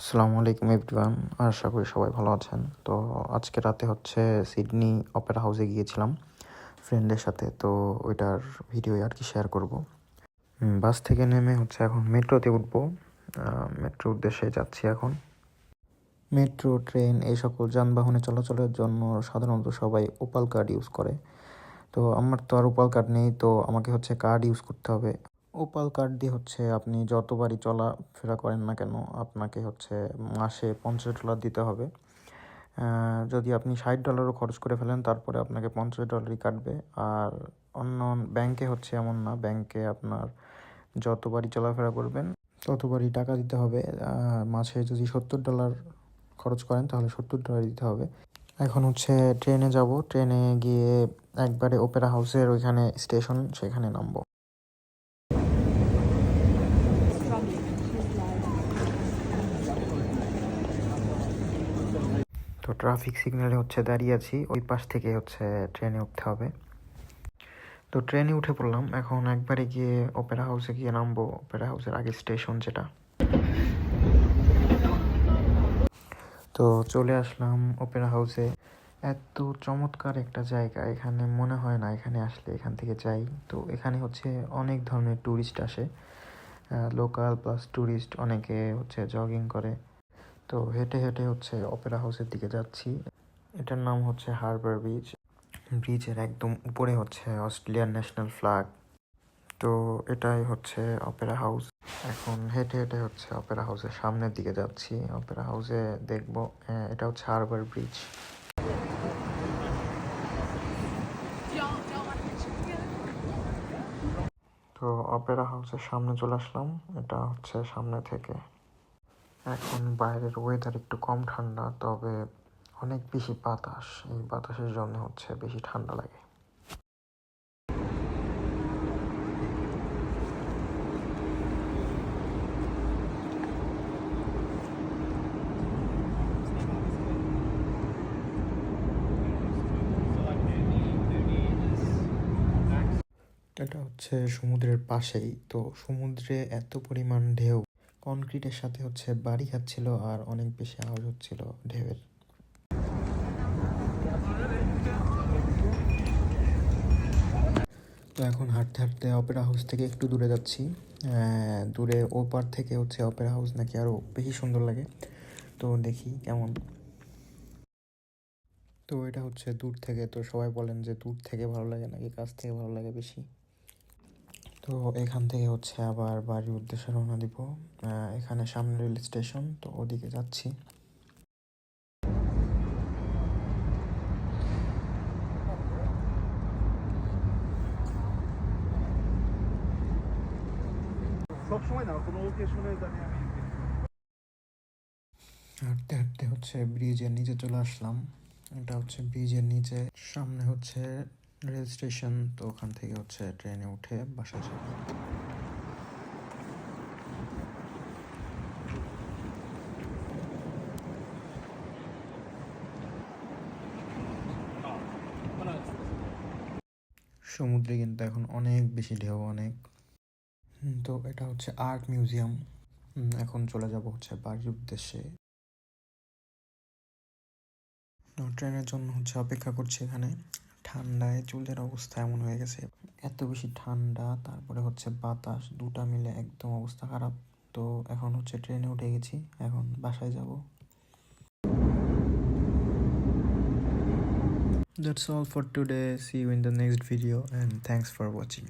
আসসালামু আলাইকুম এভরিওয়ান, আশা করি সবাই ভালো আছেন। তো আজকে রাতে হচ্ছে সিডনি অপেরা হাউসে গিয়েছিলাম ফ্রেন্ডের সাথে, তো ওইটার ভিডিও আর কি শেয়ার করব। বাস থেকে নেমে হচ্ছে এখন মেট্রোতে উঠবো। মেট্রো উদ্দেশ্যে যাচ্ছি এখন। মেট্রো, ট্রেন এই সকল যানবাহনে চলাচলের জন্য সাধারণত সবাই ওপাল কার্ড ইউজ করে। তো আমার তো আর ওপাল কার্ড নেই, তো আমাকে হচ্ছে কার্ড ইউজ করতে হবে। ওপাল কার্ড দিয়ে হচ্ছে আপনি যতবারই চলাফেরা করেন না কেন, আপনাকে হচ্ছে মাসে পঞ্চাশ ডলার দিতে হবে। যদি আপনি ষাট ডলারও খরচ করে ফেলেন, তারপরে আপনাকে পঞ্চাশ ডলারই কাটবে। আর অন্য ব্যাংকে হচ্ছে এমন না ব্যাংকে আপনার যতবারই চলাফেরা করবেন, ততবারই টাকা দিতে হবে। মাসে যদি সত্তর ডলার খরচ করেন, তাহলে সত্তর ডলার দিতে হবে। এখন হচ্ছে ট্রেনে যাব। ট্রেনে গিয়ে একবারে ওপেরা হাউসের ওইখানে স্টেশন সেখানে নামবো। তো ট্রাফিক সিগন্যালে হচ্ছে দাঁড়িয়ে আছি, ওই পাশ থেকে হচ্ছে ট্রেনে উঠতে হবে। তো ট্রেনে উঠে পড়লাম, এখন একবারে গিয়ে ওপেরা হাউসে গিয়ে নামবো ওপেরা হাউসের আগে স্টেশন যেটা। তো চলে আসলাম ওপেরা হাউসে এত চমৎকার একটা জায়গা, এখানে মনে হয় না এখানে আসলে এখান থেকে যাই। তো এখানে হচ্ছে অনেক ধরনের ট্যুরিস্ট আসে। লোকাল প্লাস ট্যুরিস্ট অনেকে হচ্ছে জগিং করে। তো হেঁটে হেঁটে হচ্ছে অপেরা হাউসের দিকে যাচ্ছি। এটার নাম হচ্ছে হারবার ব্রিজ ব্রিজের একদম উপরে হচ্ছে অস্ট্রেলিয়ান ন্যাশনাল ফ্ল্যাগ তো এটাই হচ্ছে অপেরা হাউস এখন হেঁটে হেঁটে হচ্ছে অপেরা হাউসের সামনের দিকে যাচ্ছি। অপেরা হাউসে দেখব আহ, এটা হচ্ছে হারবার ব্রিজ তো অপেরা হাউসের সামনে চলে আসলাম। এটা হচ্ছে সামনে থেকে। এখন বাইরের ওয়েদার একটু কম ঠান্ডা, তবে অনেক বেশি বাতাস। এই বাতাসের জন্য হচ্ছে বেশি ঠান্ডা লাগে। এটা হচ্ছে সমুদ্রের পাশেই। তো সমুদ্রে এত পরিমাণ ঢেউ কনক্রিটের সাথে হচ্ছে বাড়ি খাচ্ছিল আর অনেক বেশি আওয়াজ হচ্ছিল ঢেউয়ের। তো এখন হাঁটতে হাঁটতে অপেরা হাউস থেকে একটু দূরে যাচ্ছি। দূরে ওপার থেকে হচ্ছে অপেরা হাউস নাকি আরও বেশি সুন্দর লাগে। তো দেখি কেমন। তো এটা হচ্ছে দূর থেকে, তো সবাই বলেন যে দূর থেকে ভালো লাগে নাকি কাছ থেকে ভালো লাগে বেশি? তো এখান থেকে হচ্ছে আবার বাড়ির উদ্দেশ্যে রওনা দিব। এখানে সামনে রেল স্টেশন তো ওদিকে যাচ্ছি। হাঁটতে হাঁটতে হচ্ছে ব্রিজের নিচে চলে আসলাম। এটা হচ্ছে ব্রিজের নিচে। সামনে হচ্ছে রেল স্টেশন তো ওখান থেকে হচ্ছে ট্রেনে উঠে বাসা যাব সমুদ্রে কিন্তু এখন অনেক বেশি ঢেউ, অনেক। তো এটা হচ্ছে আর্ট মিউজিয়াম। এখন চলে যাব হচ্ছে বাড়ির উদ্দেশ্যে। ট্রেনের জন্য হচ্ছে অপেক্ষা করছি এখানে। ঠান্ডায় চুলের অবস্থা এমন হয়ে গেছে এত বেশি ঠান্ডা, তারপরে হচ্ছে বাতাস, দুটা মিলে একদম অবস্থা খারাপ তো এখন হচ্ছে ট্রেনে উঠে গেছি, এখন বাসায় যাব That's all for today. See you in the next video and thanks for watching.